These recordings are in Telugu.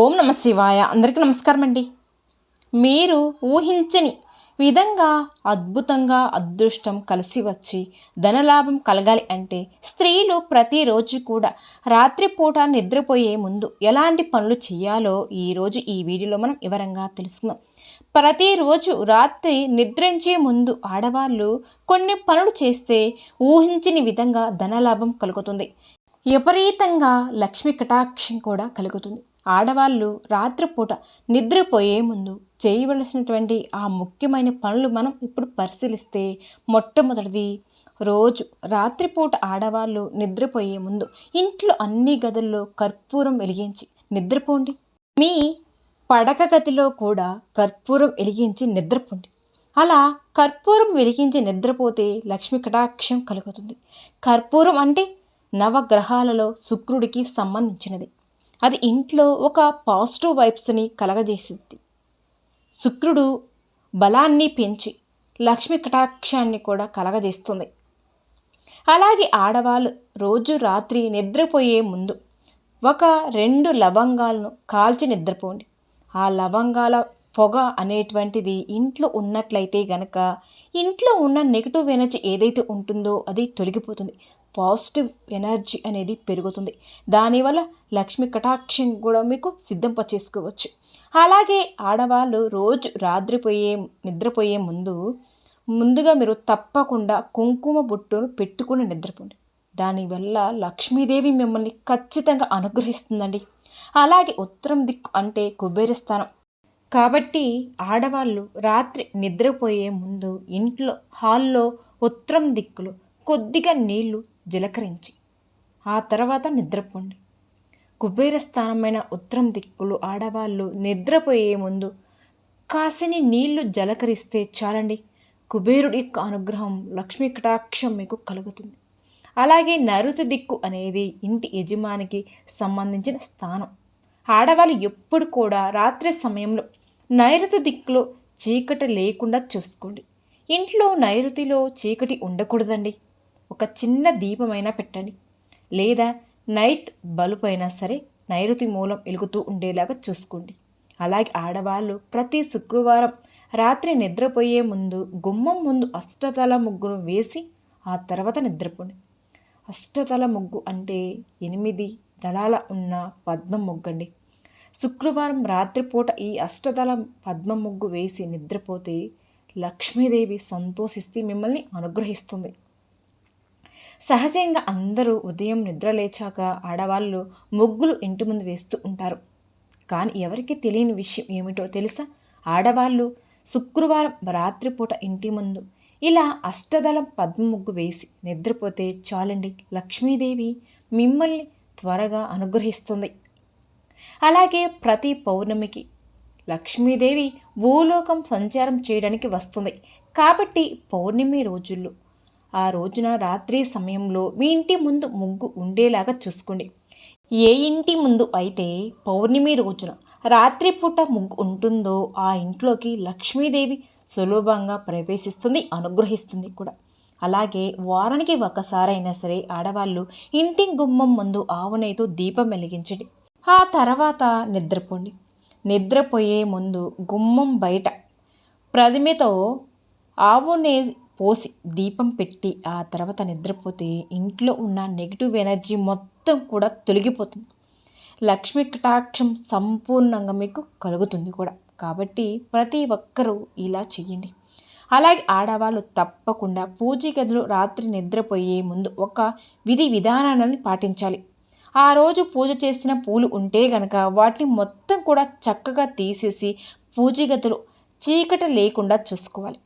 ఓం నమ శివాయ. అందరికీ నమస్కారం అండి మీరు ఊహించని విధంగా అద్భుతంగా అదృష్టం కలిసి వచ్చి ధనలాభం కలగాలి అంటే స్త్రీలు ప్రతిరోజు కూడా రాత్రిపూట నిద్రపోయే ముందు ఎలాంటి పనులు చేయాలో ఈరోజు ఈ వీడియోలో మనం వివరంగా తెలుసుకుందాం. ప్రతిరోజు రాత్రి నిద్రించే ముందు ఆడవాళ్ళు కొన్ని పనులు చేస్తే ఊహించని విధంగా ధనలాభం కలుగుతుంది. విపరీతంగా లక్ష్మి కటాక్షం కూడా కలుగుతుంది. ఆడవాళ్ళు రాత్రిపూట నిద్రపోయే ముందు చేయవలసినటువంటి ఆ ముఖ్యమైన పనులు మనం ఇప్పుడు పరిశీలిస్తే మొట్టమొదటిది రోజు రాత్రిపూట ఆడవాళ్ళు నిద్రపోయే ముందు ఇంట్లో అన్ని గదుల్లో కర్పూరం వెలిగించి నిద్రపోండి. మీ పడక గదిలో కూడా కర్పూరం వెలిగించి నిద్రపోండి. అలా కర్పూరం వెలిగించి నిద్రపోతే లక్ష్మి కటాక్షం కలుగుతుంది. కర్పూరం అంటే నవగ్రహాలలో శుక్రుడికి సంబంధించినది. అది ఇంట్లో ఒక పాజిటివ్ వైబ్స్ని కలగజేసింది శుక్రుడు బలాన్ని పెంచి లక్ష్మి కటాక్షాన్ని కూడా కలగజేస్తుంది. అలాగే ఆడవాళ్ళు రోజు రాత్రి నిద్రపోయే ముందు ఒక రెండు లవంగాలను కాల్చి నిద్రపోండి. ఆ లవంగాల పొగ అనేటువంటిది ఇంట్లో ఉన్నట్లయితే గనక ఇంట్లో ఉన్న నెగిటివ్ ఎనర్జీ ఏదైతే ఉంటుందో అది తొలగిపోతుంది. పాజిటివ్ ఎనర్జీ అనేది పెరుగుతుంది. దానివల్ల లక్ష్మి కటాక్షం కూడా మీకు సిద్ధింపచేసుకోవచ్చు అలాగే ఆడవాళ్ళు రోజు రాత్రిపోయే నిద్రపోయే ముందు ముందుగా మీరు తప్పకుండా కుంకుమ బొట్టును పెట్టుకుని నిద్రపోండి. దానివల్ల లక్ష్మీదేవి మిమ్మల్ని ఖచ్చితంగా అనుగ్రహిస్తుందండి. అలాగే ఉత్తరం దిక్కు అంటే కుబేరస్థానం కాబట్టి ఆడవాళ్ళు రాత్రి నిద్రపోయే ముందు ఇంట్లో హాల్లో ఉత్తరం దిక్కులు కొద్దిగా నీళ్ళు జలకరించి ఆ తర్వాత నిద్రపోండి. కుబేర స్థానమైన ఉత్తరం దిక్కులు ఆడవాళ్ళు నిద్రపోయే ముందు కాసిని నీళ్ళు జలకరిస్తే చాలండి. కుబేరుడి యొక్క అనుగ్రహం లక్ష్మీ కటాక్షం మీకు కలుగుతుంది. అలాగే నరుతి దిక్కు అనేది ఇంటి యజమానికి సంబంధించిన స్థానం. ఆడవాళ్ళు ఎప్పుడు కూడా రాత్రి సమయంలో నైరుతి దిక్కులో చీకటి లేకుండా చూసుకోండి. ఇంట్లో నైరుతిలో చీకటి ఉండకూడదండి. ఒక చిన్న దీపమైనా పెట్టండి. లేదా నైట్ బల్బ్ అయినా సరే నైరుతి మూలం వెలుగుతూ ఉండేలాగా చూసుకోండి. అలాగే ఆడవాళ్ళు ప్రతి శుక్రవారం రాత్రి నిద్రపోయే ముందు గుమ్మం ముందు అష్టతల ముగ్గును వేసి ఆ తర్వాత నిద్రపోండి. అష్టతల ముగ్గు అంటే ఎనిమిది దళాల ఉన్న పద్మం ముగ్గండి. శుక్రవారం రాత్రిపూట ఈ అష్టదళ పద్మ ముగ్గు వేసి నిద్రపోతే లక్ష్మీదేవి సంతోషిస్తే మిమ్మల్ని అనుగ్రహిస్తుంది. సహజంగా అందరూ ఉదయం నిద్ర లేచాక ఆడవాళ్ళు ముగ్గులు ఇంటి ముందు వేస్తూ ఉంటారు. కానీ ఎవరికి తెలియని విషయం ఏమిటో తెలుసా? ఆడవాళ్ళు శుక్రవారం రాత్రిపూట ఇంటి ముందు ఇలా అష్టదళం పద్మ ముగ్గు వేసి నిద్రపోతే చాలండి. లక్ష్మీదేవి మిమ్మల్ని త్వరగా అనుగ్రహిస్తుంది. అలాగే ప్రతి పౌర్ణమికి లక్ష్మీదేవి భూలోకం సంచారం చేయడానికి వస్తుంది. కాబట్టి పౌర్ణమి రోజుల్లో ఆ రోజున రాత్రి సమయంలో మీ ఇంటి ముందు ముగ్గు ఉండేలాగా చూసుకోండి. ఏ ఇంటి ముందు అయితే పౌర్ణమి రోజున రాత్రిపూట ముగ్గు ఉంటుందో ఆ ఇంట్లోకి లక్ష్మీదేవి సులభంగా ప్రవేశిస్తుంది అనుగ్రహిస్తుంది కూడా. అలాగే వారానికి ఒకసారైనా సరే ఆడవాళ్ళు ఇంటి గుమ్మం ముందు ఆవునైతో దీపం వెలిగించండి. ఆ తర్వాత నిద్రపోండి. నిద్రపోయే ముందు గుమ్మం బయట ప్రతిమతో ఆవునే పోసి దీపం పెట్టి ఆ తర్వాత నిద్రపోతే ఇంట్లో ఉన్న నెగిటివ్ ఎనర్జీ మొత్తం కూడా తొలగిపోతుంది. లక్ష్మీ కటాక్షం సంపూర్ణంగా మీకు కలుగుతుంది కూడా. కాబట్టి ప్రతి ఒక్కరూ ఇలా చెయ్యండి. అలాగే ఆడవాళ్ళు తప్పకుండా పూజ గదులు రాత్రి నిద్రపోయే ముందు ఒక విధి విధానాన్ని పాటించాలి. ఆ రోజు పూజ చేసిన పూలు ఉంటే గనక వాటిని మొత్తం కూడా చక్కగా తీసేసి పూజ చీకట లేకుండా చూసుకోవాలి.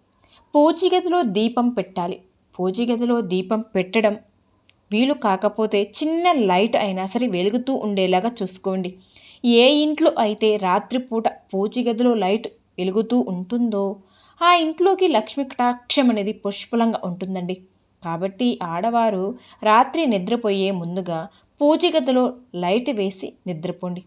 పూజగదిలో దీపం పెట్టాలి. పూజగదిలో దీపం పెట్టడం వీలు కాకపోతే చిన్న లైట్ అయినా సరే వెలుగుతూ ఉండేలాగా చూసుకోండి. ఏ ఇంట్లో అయితే రాత్రిపూట పూజగదిలో లైట్ వెలుగుతూ ఉంటుందో ఆ ఇంట్లోకి లక్ష్మి కటాక్షం అనేది పుష్పలంగా ఉంటుందండి. కాబట్టి ఆడవారు రాత్రి నిద్రపోయే ముందుగా పూజగదిలో లైట్ వేసి నిద్రపోండి.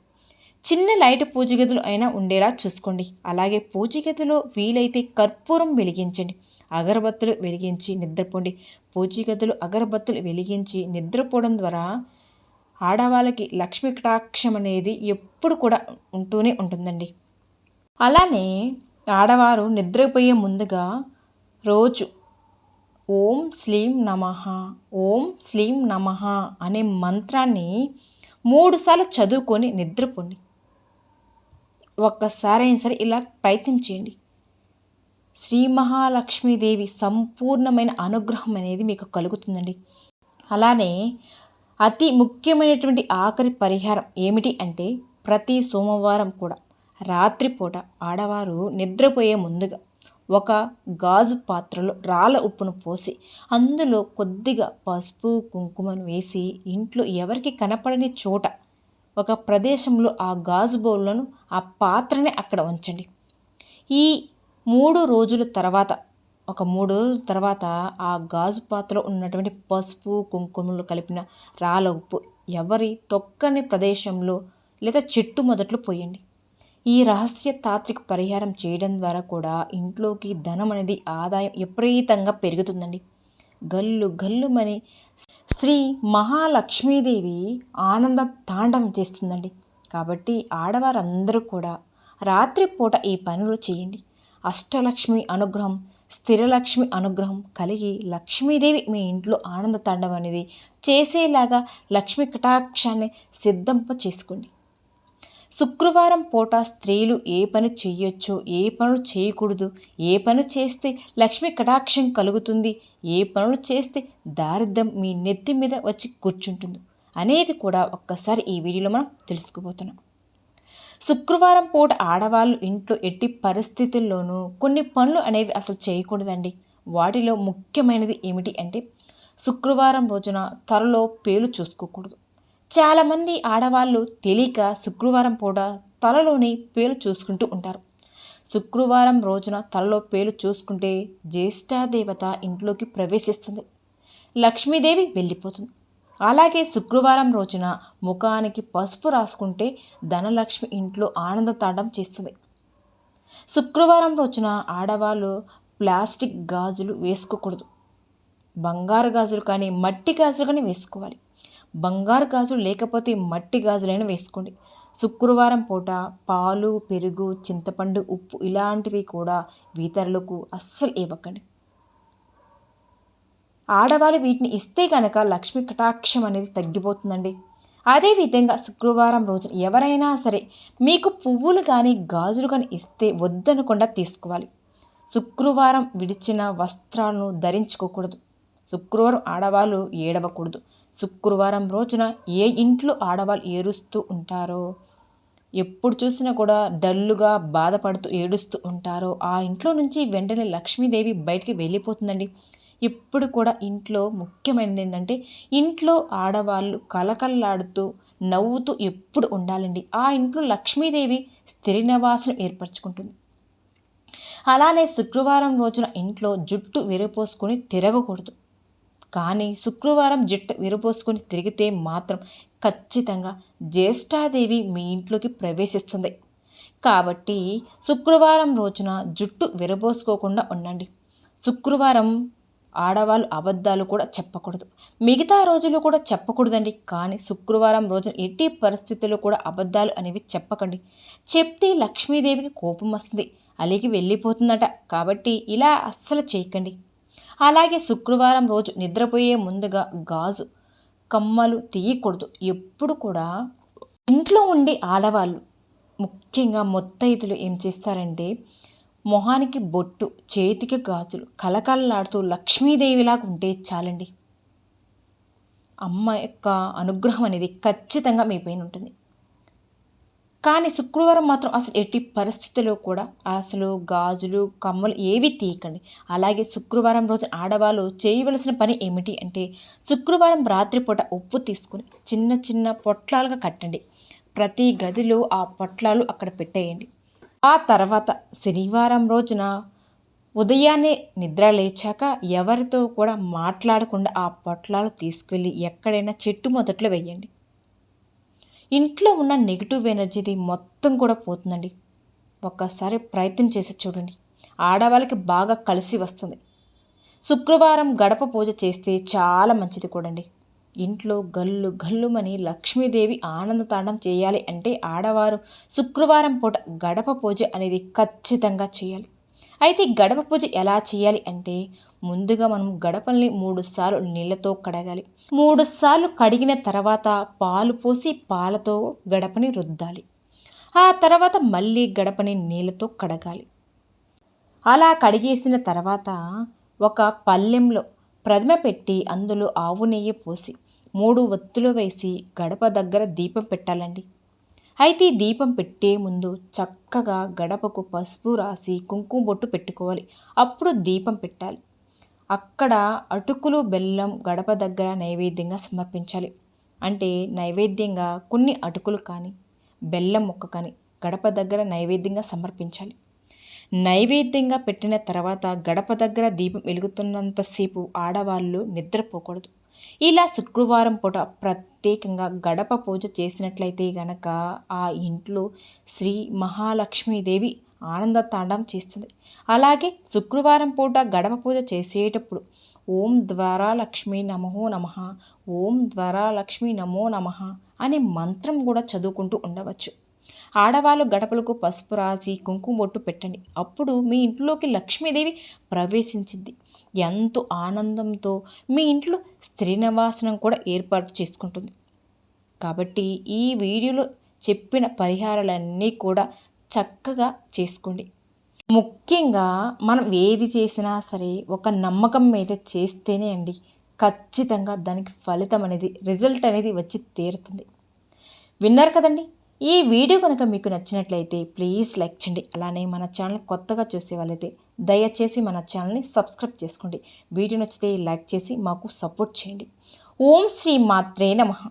చిన్న లైట్ పూజగదులు అయినా ఉండేలా చూసుకోండి. అలాగే పూజగదిలో వీలైతే కర్పూరం వెలిగించండి. అగరబత్తులు వెలిగించి నిద్రపోండి. పూజగదులు అగరబత్తులు వెలిగించి నిద్రపోవడం ద్వారా ఆడవాళ్ళకి లక్ష్మీ కటాక్షం అనేది ఎప్పుడు కూడా ఉంటూనే ఉంటుందండి. అలానే ఆడవారు నిద్రపోయే ముందుగా రోజు ఓం శ్లీం నమ ఓం శ్లీం నమ అనే మంత్రాన్ని మూడుసార్లు చదువుకొని నిద్రపోండి. ఒక్కసారైనా సరే ఇలా ప్రయత్నం చేయండి. శ్రీ మహాలక్ష్మీదేవి సంపూర్ణమైన అనుగ్రహం అనేది మీకు కలుగుతుందండి. అలానే అతి ముఖ్యమైనటువంటి ఆఖరి పరిహారం ఏమిటి అంటే ప్రతి సోమవారం కూడా రాత్రిపూట ఆడవారు నిద్రపోయే ముందుగా ఒక గాజు పాత్రలో రాళ్ళ ఉప్పును పోసి అందులో కొద్దిగా పసుపు కుంకుమను వేసి ఇంట్లో ఎవరికి కనపడని చోట ఒక ప్రదేశంలో ఆ గాజు బౌల్లను ఆ పాత్రని అక్కడ ఉంచండి. ఈ మూడు రోజుల తర్వాత ఒక మూడు రోజుల తర్వాత ఆ గాజు పాత్రలో ఉన్నటువంటి పసుపు కుంకుమలు కలిపిన రాళ్ళ ఉప్పు ఎవరి తొక్కని ప్రదేశంలో లేదా చెట్టు మొదట్లో పోయండి. ఈ రహస్య తాత్విక పరిహారం చేయడం ద్వారా కూడా ఇంట్లోకి ధనం అనేది ఆదాయం విపరీతంగా పెరుగుతుందండి. గల్లు గల్లుమని శ్రీ మహాలక్ష్మీదేవి ఆనంద తాండవం చేస్తుందండి. కాబట్టి ఆడవారందరూ కూడా రాత్రిపూట ఈ పనులు చేయండి. అష్టలక్ష్మి అనుగ్రహం స్థిరలక్ష్మి అనుగ్రహం కలిగి లక్ష్మీదేవి మీ ఇంట్లో ఆనంద తాండవం అనేది చేసేలాగా లక్ష్మి కటాక్షాన్ని సిద్ధంప చేసుకోండి. శుక్రవారం పూట స్త్రీలు ఏ పని చేయొచ్చో ఏ పనులు చేయకూడదు ఏ పని చేస్తే లక్ష్మి కటాక్షం కలుగుతుంది ఏ పనులు చేస్తే దారిద్ర్యం మీ నెత్తి మీద వచ్చి కూర్చుంటుంది అనేది కూడా ఒక్కసారి ఈ వీడియోలో మనం తెలుసుకుపోతున్నాం. శుక్రవారం పూట ఆడవాళ్ళు ఇంట్లో ఎట్టి పరిస్థితుల్లోనూ కొన్ని పనులు అనేవి అసలు చేయకూడదండి. వాటిలో ముఖ్యమైనది ఏమిటి అంటే శుక్రవారం రోజున త్వరలో పేలు చూసుకోకూడదు. చాలామంది ఆడవాళ్ళు తెలియక శుక్రవారం పూట తలలోని పేలు చూసుకుంటూ ఉంటారు. శుక్రవారం రోజున తలలో పేలు చూసుకుంటే జ్యేష్ఠాదేవత ఇంట్లోకి ప్రవేశిస్తుంది. లక్ష్మీదేవి వెళ్ళిపోతుంది. అలాగే శుక్రవారం రోజున ముఖానికి పసుపు రాసుకుంటే ధనలక్ష్మి ఇంట్లో ఆనంద తాండం చేస్తుంది. శుక్రవారం రోజున ఆడవాళ్ళు ప్లాస్టిక్ గాజులు వేసుకోకూడదు. బంగారు గాజులు కానీ మట్టి గాజులు కానీ వేసుకోవాలి. బంగారు గాజులు లేకపోతే మట్టి గాజులైనా వేసుకోండి. శుక్రవారం పూట పాలు పెరుగు చింతపండు ఉప్పు ఇలాంటివి కూడా ఇతరులకు అస్సలు ఇవ్వకండి. ఆడవాళ్ళు వీటిని ఇస్తే కనుక లక్ష్మీ కటాక్షం అనేది తగ్గిపోతుందండి. అదేవిధంగా శుక్రవారం రోజున ఎవరైనా సరే మీకు పువ్వులు కానీ గాజులు కానీ ఇస్తే వద్దనకుండా తీసుకోవాలి. శుక్రవారం విడిచిన వస్త్రాలను ధరించుకోకూడదు. శుక్రవారం ఆడవాళ్ళు ఏడవకూడదు. శుక్రవారం రోజున ఏ ఇంట్లో ఆడవాళ్ళు ఏడుస్తూ ఉంటారో ఎప్పుడు చూసినా కూడా డల్లుగా బాధపడుతూ ఏడుస్తూ ఉంటారో ఆ ఇంట్లో నుంచి వెంటనే లక్ష్మీదేవి బయటికి వెళ్ళిపోతుందండి. ఇప్పుడు కూడా ఇంట్లో ముఖ్యమైనది ఏంటంటే ఇంట్లో ఆడవాళ్ళు కలకల్లాడుతూ నవ్వుతూ ఎప్పుడు ఉండాలండి. ఆ ఇంట్లో లక్ష్మీదేవి స్థిర నివాసం ఏర్పరచుకుంటుంది. అలానే శుక్రవారం రోజున ఇంట్లో జుట్టు విరపోసుకొని తిరగకూడదు. కానీ శుక్రవారం జుట్టు విరబోసుకొని తిరిగితే మాత్రం ఖచ్చితంగా జ్యేష్ఠాదేవి మీ ఇంట్లోకి ప్రవేశిస్తుంది. కాబట్టి శుక్రవారం రోజున జుట్టు విరబోసుకోకుండా ఉండండి. శుక్రవారం ఆడవాళ్ళు అబద్ధాలు కూడా చెప్పకూడదు. మిగతా రోజులు కూడా చెప్పకూడదండి. కానీ శుక్రవారం రోజున ఎట్టి పరిస్థితుల్లో కూడా అబద్ధాలు అనేవి చెప్పకండి. చెప్తే లక్ష్మీదేవికి కోపం వస్తుంది. అలిగి వెళ్ళిపోతుందట. కాబట్టి ఇలా అస్సలు చేయకండి. అలాగే శుక్రవారం రోజు నిద్రపోయే ముందుగా గాజు కమ్మలు తీయకూడదు. ఎప్పుడు కూడా ఇంట్లో ఉండే ఆడవాళ్ళు ముఖ్యంగా మొత్తైతులు ఏం చేస్తారంటే మొహానికి బొట్టు చేతికి గాజులు కలకలలాడుతూ లక్ష్మీదేవిలాగా ఉంటే చాలండి. అమ్మ యొక్క అనుగ్రహం అనేది ఖచ్చితంగా మీ పైన ఉంటుంది. కానీ శుక్రవారం మాత్రం అసలు ఎట్టి పరిస్థితిలో కూడా అసలు గాజులు కమ్మలు ఏవి తీయకండి. అలాగే శుక్రవారం రోజు ఆడవాళ్ళు చేయవలసిన పని ఏమిటి అంటే శుక్రవారం రాత్రిపూట ఉప్పు తీసుకుని చిన్న చిన్న పొట్లాలుగా కట్టండి. ప్రతి గదిలో ఆ పొట్లాలు అక్కడ పెట్టేయండి. ఆ తర్వాత శనివారం రోజున ఉదయాన్నే నిద్ర లేచాక ఎవరితో కూడా మాట్లాడకుండా ఆ పొట్లాలు తీసుకెళ్ళి ఎక్కడైనా చెట్టు మొదట్లో వెయ్యండి ఇంట్లో ఉన్న నెగిటివ్ ఎనర్జీది మొత్తం కూడా పోతుందండి. ఒక్కసారి ప్రయత్నం చేసి చూడండి. ఆడవాళ్ళకి బాగా కలిసి వస్తుంది. శుక్రవారం గడప పూజ చేస్తే చాలా మంచిది కూడండి. ఇంట్లో గల్లు గల్లుమని లక్ష్మీదేవి ఆనందతాండం చేయాలి అంటే ఆడవారు శుక్రవారం పూట గడప పూజ అనేది ఖచ్చితంగా చేయాలి. అయితే గడప పూజ ఎలా చేయాలి అంటే ముందుగా మనం గడపల్ని మూడు సార్లు నీళ్ళతో కడగాలి. మూడు సార్లు కడిగిన తర్వాత పాలు పోసి పాలతో గడపని రుద్దాలి. ఆ తర్వాత మళ్ళీ గడపని నీళ్ళతో కడగాలి. అలా కడిగేసిన తర్వాత ఒక పళ్ళెంలో ప్రతిమ పెట్టి అందులో ఆవు నెయ్యి పోసి మూడు ఒత్తులు వేసి గడప దగ్గర దీపం పెట్టాలండి. అయితే దీపం పెట్టే ముందు చక్కగా గడపకు పసుపు రాసి కుంకుమ బొట్టు పెట్టుకోవాలి. అప్పుడు దీపం పెట్టాలి. అక్కడ అటుకులు బెల్లం గడప దగ్గర నైవేద్యంగా సమర్పించాలి. అంటే నైవేద్యంగా కొన్ని అటుకులు కానీ బెల్లం ముక్క కానీ గడప దగ్గర నైవేద్యంగా సమర్పించాలి. నైవేద్యంగా పెట్టిన తర్వాత గడప దగ్గర దీపం వెలుగుతున్నంతసేపు ఆడవాళ్ళు నిద్రపోకూడదు. ఇలా శుక్రవారం పూట ప్రత్యేకంగా గడప పూజ చేసినట్లయితే గనక ఆ ఇంట్లో శ్రీ మహాలక్ష్మీదేవి ఆనంద తాండం చేస్తుంది. అలాగే శుక్రవారం పూట గడప పూజ చేసేటప్పుడు ఓం ద్వారా లక్ష్మీ నమో నమ ఓం ద్వారా లక్ష్మీ నమో నమ అనే మంత్రం కూడా చదువుకుంటూ ఉండవచ్చు. ఆడవాళ్ళు గడపలకు పసుపు రాసి కుంకుమ బొట్టు పెట్టండి. అప్పుడు మీ ఇంట్లోకి లక్ష్మీదేవి ప్రవేశించింది. ఎంతో ఆనందంతో మీ ఇంట్లో స్త్రీ నివాసనం కూడా ఏర్పాటు చేసుకుంటుంది. కాబట్టి ఈ వీడియోలో చెప్పిన పరిహారాలన్నీ కూడా చక్కగా చేసుకోండి. ముఖ్యంగా మనం ఏది చేసినా సరే ఒక నమ్మకం మీద చేస్తేనే అండి ఖచ్చితంగా దానికి ఫలితం అనేది రిజల్ట్ అనేది వచ్చి తీరుతుంది. విన్నారు కదండి? ఈ వీడియో కనుక మీకు నచ్చినట్లయితే ప్లీజ్ లైక్ చేయండి. అలానే మన ఛానల్ కొత్తగా చూసే వాళ్ళైతే దయచేసి మన ఛానల్ని సబ్స్క్రైబ్ చేసుకోండి. వీడియో నచ్చితే లైక్ చేసి మాకు సపోర్ట్ చేయండి. ఓం శ్రీ మాత్రే నమః.